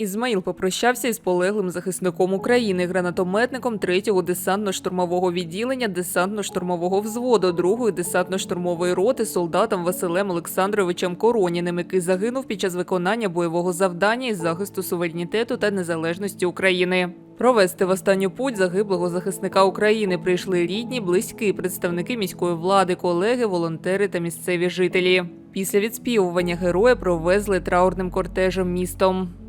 Ізмаїл попрощався із полеглим захисником України, гранатометником 3-го десантно-штурмового відділення десантно-штурмового взводу 2-ї десантно-штурмової роти солдатом Василем Олександровичем Короніним, який загинув під час виконання бойового завдання із захисту суверенітету та незалежності України. Провести в останню путь загиблого захисника України прийшли рідні, близькі, представники міської влади, колеги, волонтери та місцеві жителі. Після відспівування героя провезли траурним кортежем містом.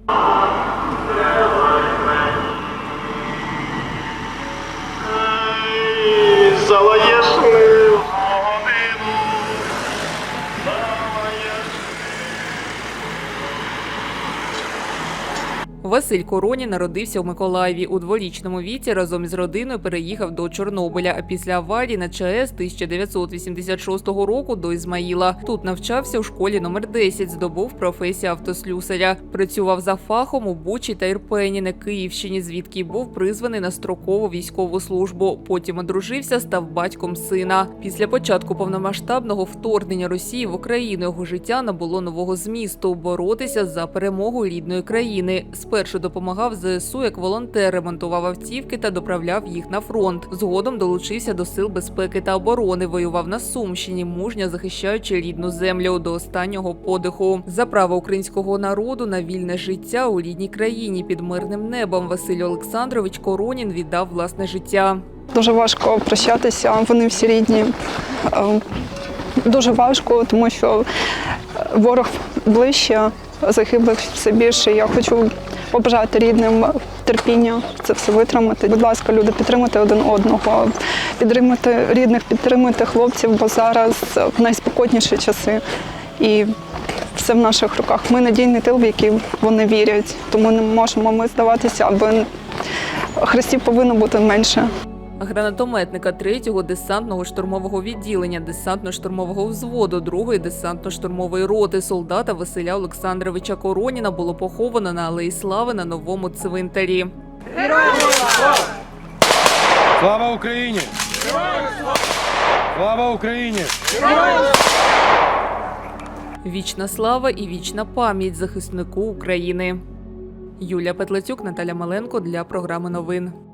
Залаєш ми Василь Коронін народився в Миколаєві. У дворічному віці разом із родиною переїхав до Чорнобиля. А після аварії на ЧАЕС 1986 року до Ізмаїла. Тут навчався у школі номер 10, здобув професію автослюсаря. Працював за фахом у Бучі та Ірпені на Київщині, звідки був призваний на строкову військову службу. Потім одружився, став батьком сина. Після початку повномасштабного вторгнення Росії в Україну його життя набуло нового змісту боротися за перемогу рідної країни. Спершу допомагав ЗСУ як волонтер, ремонтував автівки та доправляв їх на фронт. Згодом долучився до сил безпеки та оборони. Воював на Сумщині, мужньо захищаючи рідну землю до останнього подиху. За право українського народу на вільне життя у рідній країні під мирним небом Василь Олександрович Коронін віддав власне життя. Дуже важко прощатися, вони всі рідні. Е, Дуже важко, тому що ворог ближче, загиблих все більше. Я хочу побажати рідним терпіння, це все витримати. Будь ласка, люди, підтримуйте один одного, підтримуйте рідних, підтримуйте хлопців, бо зараз найспокійніші часи. І все в наших руках. Ми надійний тил, в який вони вірять, тому не можемо ми здаватися, аби хрестів повинно бути менше. Гранатометника 3-го десантного штурмового відділення десантно-штурмового взводу 2-ї десантно-штурмової роти солдата Василя Олександровича Короніна було поховано на Алеї Слави на новому цвинтарі. Слава Україні! Слава Україні! Вічна слава і вічна пам'ять захиснику України. Юлія Петлецюк, Наталя Маленко для програми новин.